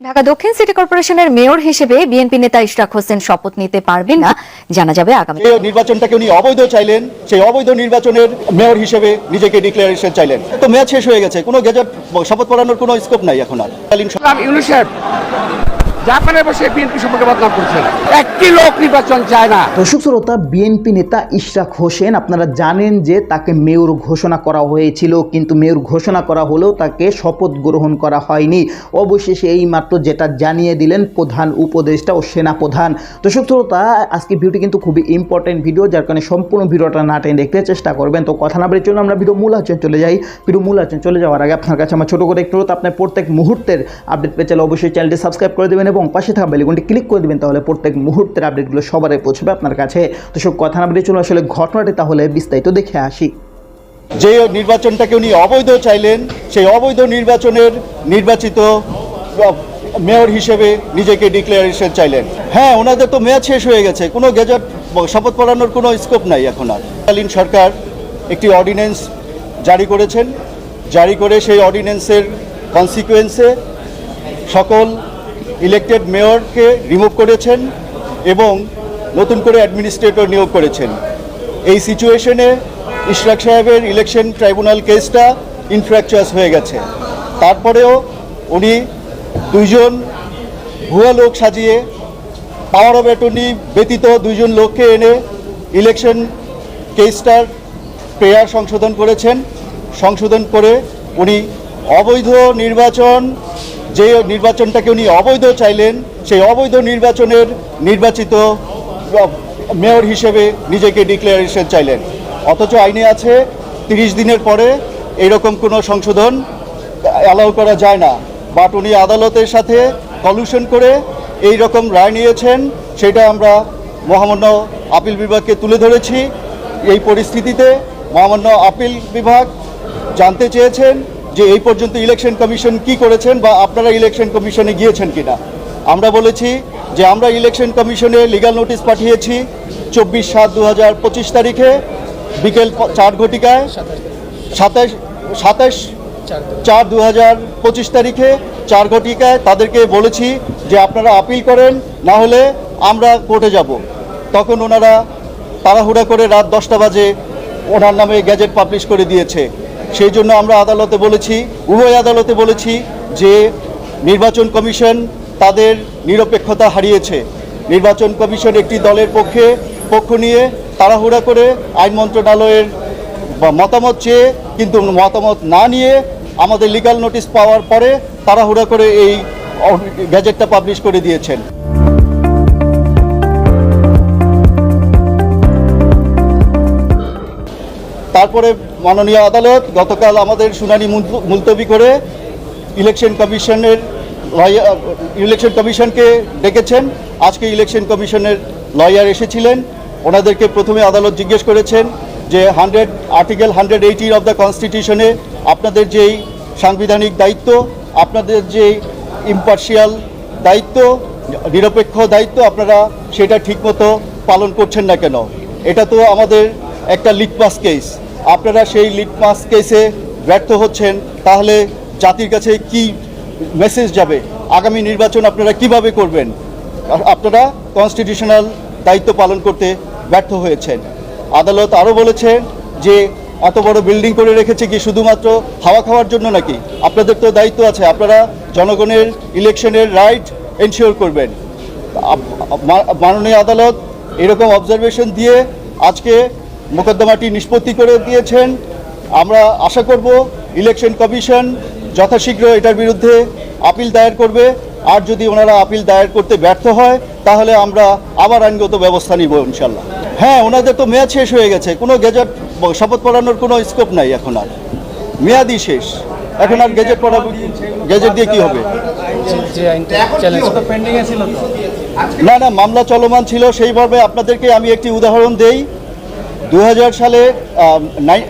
ঢাকা দক্ষিণ সিটি কর্পোরেশনের মেয়র হিসেবে বিএনপি নেতা ইশরাক হোসেন শপথ নিতে পারবেন না জানা যাবে আগামী যে নির্বাচনটাকে উনি অবৈধ চাইলেন সেই অবৈধ নির্বাচনের মেয়র হিসেবে নিজেকে ডিক্লারেশন চাইলেন। তো মেয়াদ শেষ হয়ে গেছে কোনো গেজেট শপথ পড়ানোর কোনো স্কোপ নাই এখন আর। জাপানে বসে বিএনপি সম্পর্কে বদনাম করছেন। একটি লোক নির্বাচন চায় না। দর্শক শ্রোতা, বিএনপি নেতা ইশরাক হোসেন, আপনারা জানেন যে তাকে মেয়র ঘোষণা করা হয়েছিল, কিন্তু মেয়র ঘোষণা করা হলেও তাকে শপথ গ্রহণ করা হয়নি। অবশেষে এই মাত্র যেটা জানিয়ে দিলেন প্রধান উপদেষ্টা ও সেনা প্রধান দর্শক শ্রোতা, আজকে ভিডিওটি কিন্তু খুবই ইম্পর্টেন্ট ভিডিও যার কারণে সম্পূর্ণ ভিডিওটা না টেনে দেখতে চেষ্টা করবেন। তো কথা না বলে চলুন, আমরা ভিডিও মূল আচরণ চলে যাই। ভিডিও মূল আচরণ চলে যাওয়ার আগে আপনার কাছে আমার ছোটো করে একটু আপনার প্রত্যেক মুহূর্তের আপডেট পেয়ে চাইলে অবশ্যই চ্যানেলটি সাবস্ক্রাইব করে দেবেন পাশে থাকা বেলিকনটি ক্লিক করে দেবেন, তাহলে প্রত্যেক মুহূর্তের আপডেটগুলো সবারই পৌঁছবে আপনার কাছে। তো সব কথা না বলে চলুন আসলে ঘটনাটি, তাহলে বিস্তারিত দেখে আসি। যে নির্বাচনটাকে উনি অবৈধ চাইলেন, সেই অবৈধ নির্বাচনের নির্বাচিত মেয়র হিসেবে নিজেকে ডিক্লারেশন চাইলেন। হ্যাঁ ওনাদের তো মেয়াদ শেষ হয়ে গেছে, কোনো গেজেট শপথ পড়ানোর কোনো স্কোপ নাই এখন আর। কালীন সরকার একটি অর্ডিন্যান্স জারি করেছেন। জারি করে সেই অর্ডিন্যান্সের কনসিকুয়েন্সে সকল ইলেক্টেড মেয়রকে রিমুভ করেছেন এবং নতুন করে অ্যাডমিনিস্ট্রেটর নিয়োগ করেছেন। এই সিচুয়েশনে ইশরাক সাহেবের ইলেকশন ট্রাইব্যুনাল কেসটা ইনফ্র্যাকচারাস হয়ে গেছে। তারপরেও উনি দুইজন ভুয়া লোক সাজিয়ে পাওয়ার অফ অ্যাটর্নি ব্যতীত দুইজন লোককে এনে ইলেকশন কেসটার প্রেয়ার সংশোধন করেছেন। সংশোধন করে উনি অবৈধ নির্বাচন যে নির্বাচনটাকে উনি অবৈধ চাইলেন, সেই অবৈধ নির্বাচনের নির্বাচিত মেয়র হিসেবে নিজেকে ডিক্লারেশন চাইলেন। অথচ আইনে আছে, তিরিশ দিনের পরে এইরকম কোনো সংশোধন অ্যালাউ করা যায় না। বাট উনি আদালতের সাথে কলিউশন করে এই রকম রায় নিয়েছেন, সেটা আমরা মহামান্য আপিল বিভাগকে তুলে ধরেছি। এই পরিস্থিতিতে মহামান্য আপিল বিভাগ জানতে চেয়েছেন যে এই পর্যন্ত ইলেকশন কমিশন কি করেছেন বা আপনারা ইলেকশন কমিশনে গিয়েছেন কিনা? আমরা বলেছি যে আমরা ইলেকশন কমিশনে লিগ্যাল নোটিশ পাঠিয়েছি চব্বিশ সাত দু তারিখে, বিকেল চার ঘটিকায় সাতাশ সাতাশ চার দু তারিখে চার ঘটিকায় তাদেরকে বলেছি যে আপনারা আপিল করেন, না হলে আমরা কোর্টে যাব। তখন ওনারা তাড়াহুড়া করে রাত দশটা বাজে ওনার নামে গ্যাজেট পাবলিশ করে দিয়েছে। সেই জন্য আমরা আদালতে বলেছি, উভয় আদালতে বলেছি যে নির্বাচন কমিশন তাদের নিরপেক্ষতা হারিয়েছে। নির্বাচন কমিশন একটি দলের পক্ষে, পক্ষ নিয়ে তাড়াহুড়া করে আইন মন্ত্রণালয়ের মতামত চেয়ে, কিন্তু মতামত না নিয়ে আমাদের লিগাল নোটিশ পাওয়ার পরে তাড়াহুড়া করে এই গ্যাজেটটা পাবলিশ করে দিয়েছেন। তারপরে মাননীয় আদালত গতকাল আমাদের শুনানি মুলতবি করে ইলেকশন কমিশনের ইলেকশন কমিশনকে ডেকেছেন। আজকে ইলেকশন কমিশনের লয়ার এসেছিলেন। ওনাদেরকে প্রথমে আদালত জিজ্ঞেস করেছেন যে hundred article hundred eighty of the কনস্টিটিউশনে আপনাদের যেই সাংবিধানিক দায়িত্ব, আপনাদের যে ইম্পার্শিয়াল দায়িত্ব, নিরপেক্ষ দায়িত্ব, আপনারা সেটা ঠিকমতো পালন করছেন না কেন? এটা তো আমাদের একটা লিটমাস কেস আপনারা সেই লিটমাস কেসে ব্যর্থ হচ্ছেন, তাহলে জাতির কাছে কি মেসেজ যাবে? আগামী নির্বাচন আপনারা কীভাবে করবেন? আপনারা কনস্টিটিউশনাল দায়িত্ব পালন করতে ব্যর্থ হয়েছেন। আদালত আরও বলেছে যে, এত বড় বিল্ডিং করে রেখেছে কি শুধুমাত্র হাওয়া খাওয়ার জন্য নাকি? আপনাদের তো দায়িত্ব আছে, আপনারা জনগণের ইলেকশনের রাইট এনশিওর করবেন। মাননীয় আদালত এরকম অবজারভেশন দিয়ে আজকে মোকদ্দমাটি নিষ্পত্তি করে দিয়েছেন। আমরা আশা করব ইলেকশন কমিশন যথাশীঘ্র এটার বিরুদ্ধে আপিল দায়ের করবে। আর যদি ওনারা আপিল দায়ের করতে ব্যর্থ হয়, তাহলে আমরা আবার আইনগত ব্যবস্থা নিব ইনশাল্লাহ হ্যাঁ ওনাদের তো মেয়াদ শেষ হয়ে গেছে। কোনো গেজেট শপথ পড়ানোর কোনো স্কোপ নাই এখন আর। মেয়াদই শেষ। এখন আর গেজেট পড়া গেজেট দিয়ে কি হবে? না না, মামলা চলমান ছিল। সেইভাবে আপনাদেরকে আমি একটি উদাহরণ দেই। দু হাজার সালে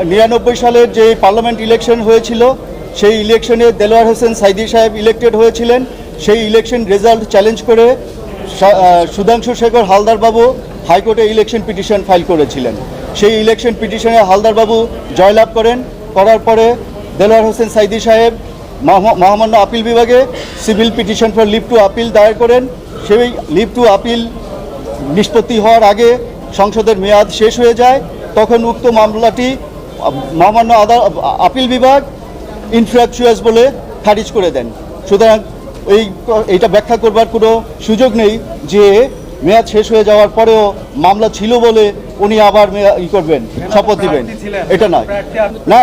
নিরানব্বই সালের যে পার্লামেন্ট ইলেকশন হয়েছিল, সেই ইলেকশনে দেলোয়ার হোসেন সাইদি সাহেব ইলেক্টেড হয়েছিলেন। সেই ইলেকশন রেজাল্ট চ্যালেঞ্জ করে সুধাংশু শেখর হালদারবাবু হাইকোর্টে ইলেকশন পিটিশন ফাইল করেছিলেন। সেই ইলেকশন পিটিশনে হালদারবাবু জয়লাভ করেন। করার পরে দেলোয়ার হোসেন সাইদি সাহেব মহা- মহামান্য আপিল বিভাগে civil petition for leave to appeal দায়ের করেন। সেই লিভ টু আপিল নিষ্পত্তি হওয়ার আগে সংসদের মেয়াদ শেষ হয়ে যায়, তখন উক্ত মামলাটি, মহামান্য আপিল বিভাগ ইনফ্রাকচুয়াস বলে খারিজ করে দেন। সুতরাং এই, এইটা ব্যাখ্যা করবার কোনো সুযোগ নেই যে মেয়াদ শেষ হয়ে যাওয়ার পরেও মামলা ছিল বলে উনি আবার ই করবেন, শপথ দিবেন। এটা নয়। না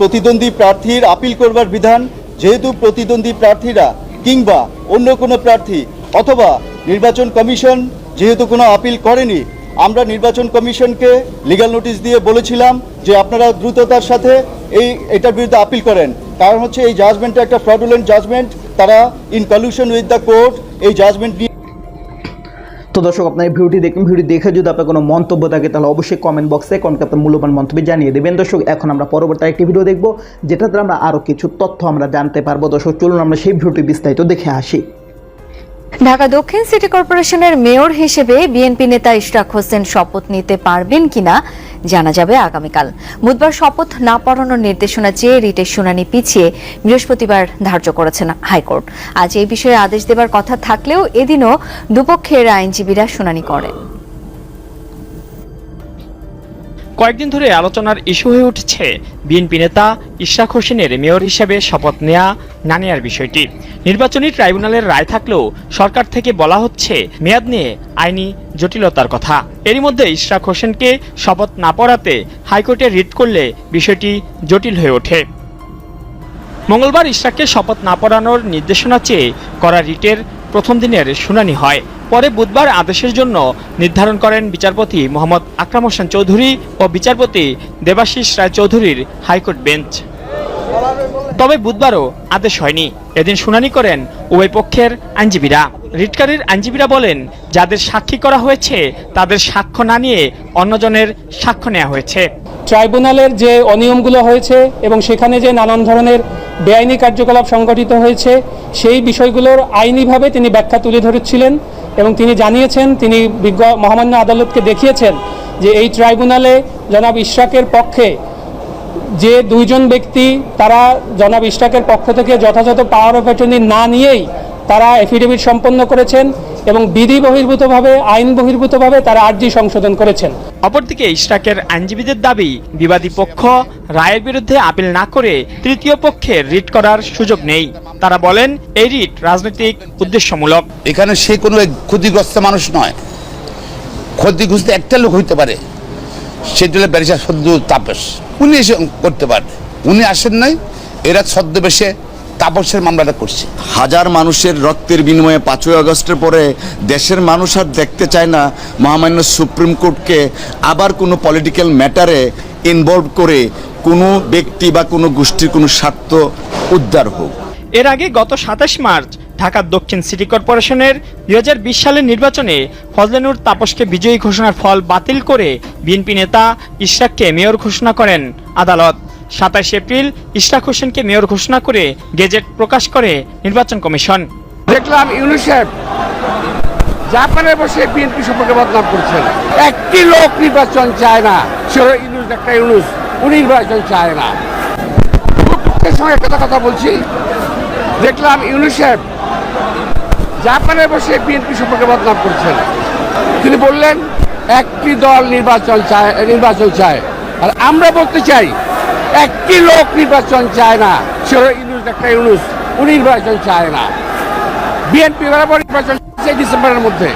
প্রতিদ্বন্দ্বী প্রার্থীর আপিল করবার বিধান, যেহেতু প্রতিদ্বন্দ্বী প্রার্থীরা কিংবা অন্য কোনো প্রার্থী অথবা নির্বাচন কমিশন যেহেতু কোনো আপিল করেনি, আমরা নির্বাচন কমিশনকে লিগ্যাল নোটিশ দিয়ে বলেছিলাম যে আপনারা দ্রুততার সাথে এই, এটার বিরুদ্ধে আপিল করেন। কারণ হচ্ছে এই জাজমেন্টটা একটা ফ্রডুলেন্ট জাজমেন্ট তারা in collusion with the court এই জাজমেন্ট নিয়ে তো দর্শক, আপনার ভিডিওটি দেখুন ভিডিও দেখে যদি আপনার কোনো মন্তব্য থাকে, তাহলে অবশ্যই কমেন্ট বক্সে কমেন্ট আপনার মূল্যবান মন্তব্য জানিয়ে দেবেন। দর্শক, এখন আমরা পরবর্তী একটি ভিডিও দেখব যেটাতে আমরা আরও কিছু তথ্য আমরা জানতে পারব। দর্শক, চলুন আমরা সেই ভিডিওটি বিস্তারিত দেখে আসি। ঢাকা দক্ষিণ সিটি কর্পোরেশনের মেয়র হিসেবে বিএনপি নেতা ইশরাক হোসেন শপথ নিতে পারবেন কিনা জানা যাবে আগামীকাল। বুধবার শপথ না পড়ানোর নির্দেশনা চেয়ে রিটের শুনানি পিছিয়ে বৃহস্পতিবার ধার্য করেছেন হাইকোর্ট। আজ এই বিষয়ে আদেশ দেবার কথা থাকলেও এদিনও দুপক্ষের আইনজীবীরা শুনানি করেন। কয়েকদিন ধরে আলোচনার ইস্যু হয়ে উঠছে। বিএনপি নেতা ইশরাক হোসেনের মেয়র হিসেবে শপথ নেয়া না নেয়ার বিষয়টি। নির্বাচনী ট্রাইব্যুনালের রায় থাকলেও সরকার থেকে বলা হচ্ছে, মেয়াদ নিয়ে আইনি জটিলতার কথা। এরই মধ্যে ইশরাক হোসেনকে শপথ না পড়াতে হাইকোর্টে রিট করলে বিষয়টি জটিল হয়ে ওঠে। মঙ্গলবার ইশরাককে শপথ না পড়ানোর নির্দেশনা চেয়ে করা রিটের প্রথম দিনের শুনানি হয়। পরে বুধবার আদেশের জন্য নির্ধারণ করেন বিচারপতি মোহাম্মদ আকরাম হোসেন চৌধুরী ও বিচারপতি দেবাশিস রায় চৌধুরীর হাইকোর্ট বেঞ্চ। তবে বুধবারও আদেশ হয়নি। এদিন শুনানি করেন উভয় পক্ষের আইনজীবীরা। রিটকারীর আইনজীবীরা বলেন, যাদের সাক্ষী করা হয়েছে, তাদের সাক্ষ্য না নিয়ে অন্যজনের সাক্ষ্য নেওয়া হয়েছে। ট্রাইব্যুনালের যে অনিয়মগুলো হয়েছে এবং সেখানে যে নানান ধরনের বেআইনি কার্যকলাপ সংগঠিত হয়েছে, সেই বিষয়গুলোর আইনিভাবে তিনি ব্যাখ্যা তুলে ধরেছিলেন। এবং তিনি জানিয়েছেন, তিনি বিজ্ঞ মহামান্য আদালতকে দেখিয়েছেন যে এই ট্রাইব্যুনালে জনাব ইশরাকের পক্ষে যে দুইজন ব্যক্তি তারা জনাব ইশরাকের পক্ষ থেকে যথাযথ পাওয়ার অফ অ্যাটর্নি না নিয়েই তারা এফিডেভিট সম্পন্ন করেছেন এবং বিধি বহির্ভূতভাবে, আইন বহির্ভূতভাবে তারা আর্জি সংশোধন করেছেন। অপরদিকে ইশরাকের আইনজীবীদের দাবি, বিবাদী পক্ষ রায়ের বিরুদ্ধে আপিল না করে তৃতীয় পক্ষে রিট করার সুযোগ নেই। তারা বলেন এই রিট রাজনৈতিক উদ্দেশ্যমূলক। এখানে সে কোনো এক ক্ষতিগ্রস্ত মানুষ নয়। ক্ষতিগ্রস্ত একটা লোক হইতে পারে। সেটা হলো ব্যারিস্টার সদ্য তাপস। উনি এসে করতে পারে। উনি আসেন নাই এরা ছদ্মবেশে তাপসের মামলাটা করছে। হাজার মানুষের রক্তের বিনিময়ে পাঁচই আগস্টের পরে দেশের মানুষ আর দেখতে চায় না মহামান্য সুপ্রিম কোর্টকে আবার কোনো পলিটিক্যাল ম্যাটারে ইনভলভ করে কোনো ব্যক্তি বা কোনো গোষ্ঠীর কোনো স্বার্থ উদ্ধার হোক। এর আগে গত সাতাশ মার্চ ঢাকার দক্ষিণ সিটি কর্পোরেশনের দুই হাজার বিশ সালের নির্বাচনে ফজলেনুর তাপসকে বিজয়ী ঘোষণার ফল বাতিল করে বিএনপি নেতা ইশরাককে মেয়র ঘোষণা করেন আদালত। সাতাশ এপ্রিল ইশরাক হোসেনকে মেয়র ঘোষণা করে গেজেট প্রকাশ করে নির্বাচন কমিশন। দেখলাম ইউনিসেফ জাপানে বসে বিএনপি সম্পর্কে বদনাম করছেন। একটি লোক নির্বাচন চায় না। ইউনুস, ডাক্তার ইউনুস, উনি নির্বাচন চায় না। সঙ্গে একটা কথা বলছি। দেখলাম ইউনিসেফ জাপানে বসে বিএনপি সম্পর্কে বদনাম করছেন। তিনি বললেন, একটি দল নির্বাচন চায় নির্বাচন চায়। আর আমরা বলতে চাই, একটি লোক নির্বাচন চায় না, সে ইউনুস, ডাক্তার ইউনুস। উনি নির্বাচন চায় না। বিএনপি বরাবর নির্বাচন এই ডিসেম্বরের মধ্যে।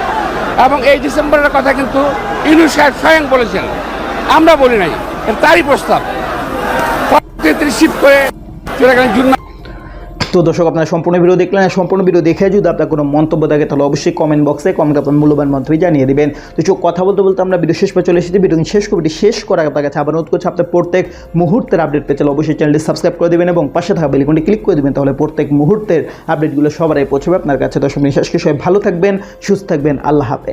এবং এই ডিসেম্বরের কথা কিন্তু ইউনুস সাহেব স্বয়ং বলেছেন। আমরা বলি নাই তারই প্রস্তাব। তিনি শিফট করে চলে গেলেন জুন তো দর্শক, আপনারা সম্পূর্ণ ভিডিও দেখলেন। সম্পূর্ণ ভিডিও দেখে যদি আপনার কোনো মন্তব্য থাকে, তাহলে অবশ্যই কমেন্ট বক্সে কমেন্ট আপনার মূল্যবান মন্তব্য জানিয়ে দিবেন। তো চোখ কথা বলতে বলতে আমরা ভিডিও শেষ পর চলে এসেছি। ভিডিও শেষ কবিটি শেষ করার আপনার কাছে আবার অনুরোধ করছি, আপনার প্রত্যেক মুহূর্তের আপডেট পেতে অবশ্যই চ্যানেলটি সাবস্ক্রাইব করে দেবেন এবং পাশে থাকা বেলিকনটি ক্লিক করে দেবেন, তাহলে প্রত্যেক মুহূর্তের আপডেটগুলো সবারই পৌঁছবে আপনার কাছে। দর্শক নিঃশ্বাসকে সবাই ভালো থাকবেন, সুস্থ থাকবেন। আল্লাহ হাফেজ।